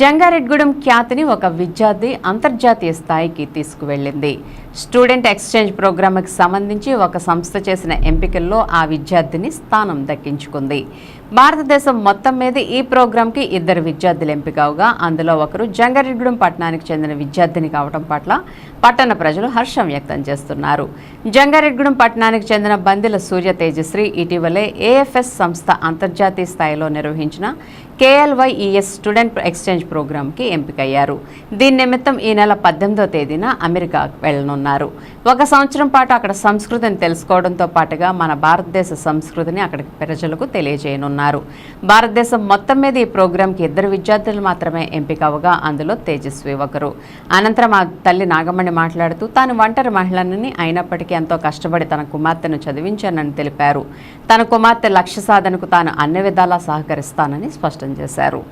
జంగారెడ్గూడెం ఖ్యాతిని ఒక విద్యార్థి అంతర్జాతీయ స్థాయికి తీసుకువెళ్ళింది. స్టూడెంట్ ఎక్స్చేంజ్ ప్రోగ్రామ్కి సంబంధించి ఒక సంస్థ చేసిన ఎంపికల్లో ఆ విద్యార్థిని స్థానం దక్కించుకుంది. భారతదేశం మొత్తం మీద ఈ ప్రోగ్రాంకి ఇద్దరు విద్యార్థులు ఎంపికవుగా అందులో ఒకరు జంగారెడ్డిగూడెం పట్టణానికి చెందిన విద్యార్థిని కావడం పట్ల పట్టణ ప్రజలు హర్షం వ్యక్తం చేస్తున్నారు. జంగారెడ్డిగూడెం పట్టణానికి చెందిన బందిల సూర్య తేజశ్రీ ఇటీవలే ఏఎఫ్ఎస్ సంస్థ అంతర్జాతీయ స్థాయిలో నిర్వహించిన కేఎల్వైఈఎస్ స్టూడెంట్ ఎక్స్చేంజ్ ప్రోగ్రాంకి ఎంపికయ్యారు. దీని నిమిత్తం ఈ నెల పద్దెనిమిదో తేదీన అమెరికా వెళ్ళనున్నారు ఒక సంవత్సరం పాటు అక్కడ సంస్కృతిని తెలుసుకోవడంతో పాటుగా మన భారతదేశ సంస్కృతిని అక్కడికి ప్రజలకు తెలియజేయనున్నారు. భారతదేశం మొత్తం మీద ఈ ప్రోగ్రాంకి ఇద్దరు విద్యార్థులు మాత్రమే ఎంపిక అవగా అందులో తేజస్వి ఒకరు. అనంతరం ఆ తల్లి నాగమణి మాట్లాడుతూ తాను ఒంటరి మహిళనని అయినప్పటికీ ఎంతో కష్టపడి తన కుమార్తెను చదివించానని తెలిపారు. తన కుమార్తె లక్ష్య సాధనకు తాను అన్ని విధాలా సహకరిస్తానని స్పష్టం చేశారు.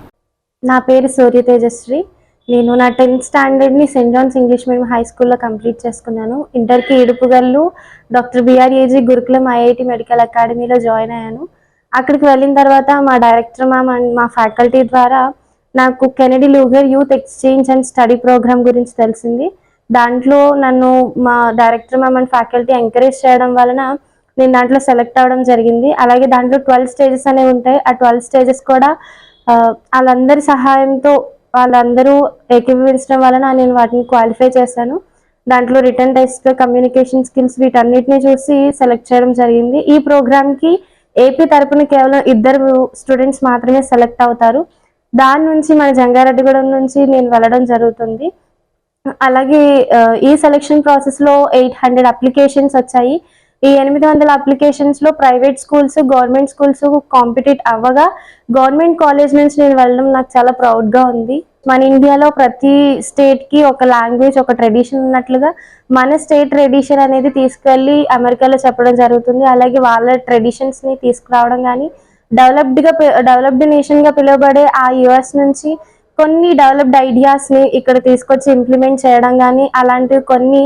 నా పేరు సూర్య తేజశ్రీ నేను నా tenth స్టాండర్డ్ని Saint John's English medium high స్కూల్లో కంప్లీట్ చేసుకున్నాను. ఇంటర్కి ఇడుపుగల్లు డాక్టర్ బిఆర్ఏజీ గురుకులం ఐఐటి మెడికల్ అకాడమీలో జాయిన్ అయ్యాను. అక్కడికి వెళ్ళిన తర్వాత మా డైరెక్టర్ మ్యామ్ అండ్ మా ఫ్యాకల్టీ ద్వారా నాకు Kennedy Lugar youth exchange and study program గురించి తెలిసింది. దాంట్లో నన్ను మా director ma'am and faculty encourage చేయడం వలన నేను దాంట్లో సెలెక్ట్ అవ్వడం జరిగింది. అలాగే దాంట్లో ట్వెల్వ్ స్టేజెస్ అనేవి ఉంటాయి. ఆ ట్వెల్వ్ స్టేజెస్ కూడా వాళ్ళందరి సహాయంతో వాళ్ళందరూ ఏకీభవించడం వలన నేను వాటిని క్వాలిఫై చేశాను. దాంట్లో రిటర్న్ టెస్ట్ కమ్యూనికేషన్ స్కిల్స్ వీటన్నిటిని చూసి సెలెక్ట్ చేయడం జరిగింది. ఈ ప్రోగ్రామ్కి ఏపీ తరపున కేవలం ఇద్దరు స్టూడెంట్స్ మాత్రమే సెలెక్ట్ అవుతారు. దాని నుంచి మన జంగారెడ్డిగూడెం నుంచి నేను వెళ్ళడం జరుగుతుంది. అలాగే ఈ సెలెక్షన్ ప్రాసెస్లో ఎయిట్ హండ్రెడ్ అప్లికేషన్స్ వచ్చాయి. ఈ ఎనిమిది వందల అప్లికేషన్స్లో private schools government schools compete అవ్వగా government college నుంచి నేను వెళ్ళడం నాకు చాలా ప్రౌడ్గా ఉంది. మన ఇండియాలో ప్రతి స్టేట్కి ఒక లాంగ్వేజ్ ఒక ట్రెడిషన్ ఉన్నట్లుగా మన స్టేట్ ట్రెడిషన్ అనేది తీసుకెళ్ళి అమెరికాలో చెప్పడం జరుగుతుంది. అలాగే వాళ్ళ ట్రెడిషన్స్ని తీసుకురావడం కానీ డెవలప్డ్గా డెవలప్డ్ నేషన్గా పిలువబడే ఆ యుఎస్ నుంచి కొన్ని డెవలప్డ్ ఐడియాస్ని ఇక్కడ తీసుకొచ్చి ఇంప్లిమెంట్ చేయడం కానీ అలాంటివి కొన్ని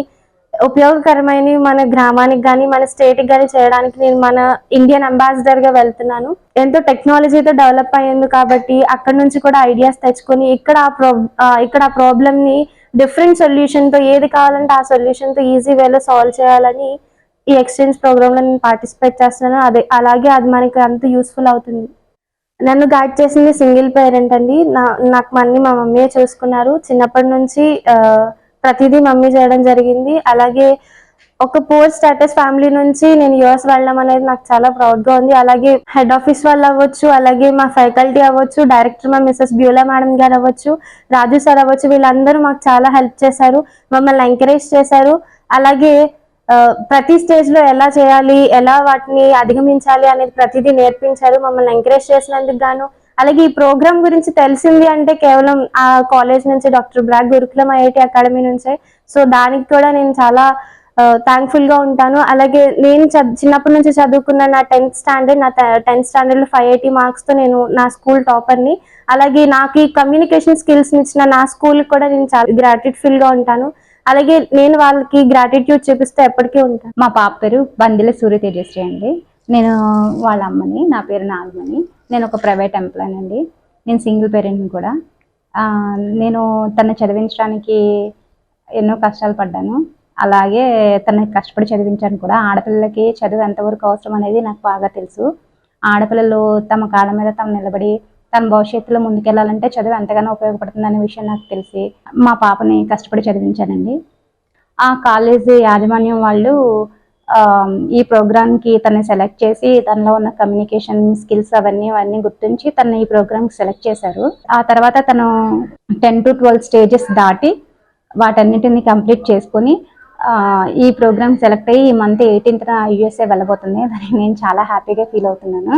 ఉపయోగకరమైనవి మన గ్రామానికి కానీ మన స్టేట్కి కానీ చేయడానికి నేను మన ఇండియన్ అంబాసిడర్గా వెళ్తున్నాను. ఎంతో టెక్నాలజీతో డెవలప్ అయ్యింది కాబట్టి అక్కడ నుంచి కూడా ఐడియాస్ తెచ్చుకొని ఇక్కడ ఆ ప్రో ఇక్కడ ఆ ప్రాబ్లమ్ని డిఫరెంట్ సొల్యూషన్తో ఏది కావాలంటే ఆ సొల్యూషన్తో ఈజీ వేలో సాల్వ్ చేయాలని ఈ ఎక్స్చేంజ్ ప్రోగ్రామ్లో నేను పార్టిసిపేట్ చేస్తున్నాను. అదే అలాగే అది మనకి అంత యూస్ఫుల్ అవుతుంది. నన్ను గైడ్ చేసింది సింగిల్ పేరెంట్ అండి. నా నాకు మన్ని మా మమ్మీయే చూసుకున్నారు. చిన్నప్పటి నుంచి ఆ, ప్రతిదీ మమ్మీ చేయడం జరిగింది. అలాగే ఒక పూర్ స్టేటస్ ఫ్యామిలీ నుంచి నేను యుఎస్ వెళ్ళడం అనేది నాకు చాలా ప్రౌడ్గా ఉంది. అలాగే హెడ్ ఆఫీస్ వాళ్ళు అవ్వచ్చు అలాగే మా ఫ్యాకల్టీ అవ్వచ్చు డైరెక్టర్ మా మిస్సెస్ బ్యూలా మేడం గారు అవ్వచ్చు రాజు సార్ అవ్వచ్చు వీళ్ళందరూ మాకు చాలా హెల్ప్ చేశారు. మమ్మల్ని ఎంకరేజ్ చేశారు. అలాగే ప్రతి స్టేజ్లో ఎలా చేయాలి ఎలా వాటిని అధిగమించాలి అనేది ప్రతిదీ నేర్పించారు. మమ్మల్ని ఎంకరేజ్ చేసినందుకు గాను అలాగే ఈ ప్రోగ్రామ్ గురించి తెలిసింది అంటే కేవలం ఆ కాలేజ్ నుంచి డాక్టర్ బ్లాక్ గురుకులం ఐఐటి అకాడమీ నుంచే. సో దానికి కూడా నేను చాలా థ్యాంక్ఫుల్గా ఉంటాను. అలాగే నేను చిన్నప్పటి నుంచి చదువుకున్న నా టెన్త్ స్టాండర్డ్ నా టెన్త్ స్టాండర్డ్లో ఫైవ్ ఎయిటీ మార్క్స్తో నేను నా స్కూల్ టాపర్ని. అలాగే నాకు ఈ కమ్యూనికేషన్ స్కిల్స్ ఇచ్చిన నా స్కూల్ కూడా నేను చాలా గ్రాటిట్ఫుల్గా ఉంటాను. అలాగే నేను వాళ్ళకి గ్రాటిట్యూడ్ చూపిస్తూ ఎప్పటికీ ఉంటాను. మా పాప పేరు బందిల సూర్య తేజశ్రీ అండి. నేను వాళ్ళ అమ్మని నా పేరు నాగమణి. నేను ఒక ప్రైవేట్ ఎంప్లాయ్ అండి. నేను సింగిల్ పేరెంట్ని కూడా. నేను తను చదివించడానికి ఎన్నో కష్టాలు పడ్డాను. అలాగే తను కష్టపడి చదివించాను కూడా. ఆడపిల్లలకి చదువు ఎంతవరకు అవసరం అనేది నాకు బాగా తెలుసు. ఆడపిల్లలు తమ కాళ్ళ మీద తమ నిలబడి తన భవిష్యత్తులో ముందుకెళ్ళాలంటే చదువు ఎంతగానో ఉపయోగపడుతుంది అనే విషయం నాకు తెలిసి మా పాపని కష్టపడి చదివించానండి. ఆ కాలేజీ యాజమాన్యం వాళ్ళు ఈ ప్రోగ్రామ్కి తనని సెలెక్ట్ చేసి తనలో ఉన్న కమ్యూనికేషన్ స్కిల్స్ అవన్నీ అవన్నీ గుర్తించి తను ఈ ప్రోగ్రామ్కి సెలెక్ట్ చేశారు. ఆ తర్వాత తను టెన్ టు ట్వెల్వ్ స్టేజెస్ దాటి వాటన్నిటిని కంప్లీట్ చేసుకొని ఈ ప్రోగ్రామ్ సెలెక్ట్ అయ్యి ఈ మంత్ ఎయిటీన్త్న యూఎస్ఏ వెళ్ళబోతుంది. దానికి నేను చాలా హ్యాపీగా ఫీల్ అవుతున్నాను.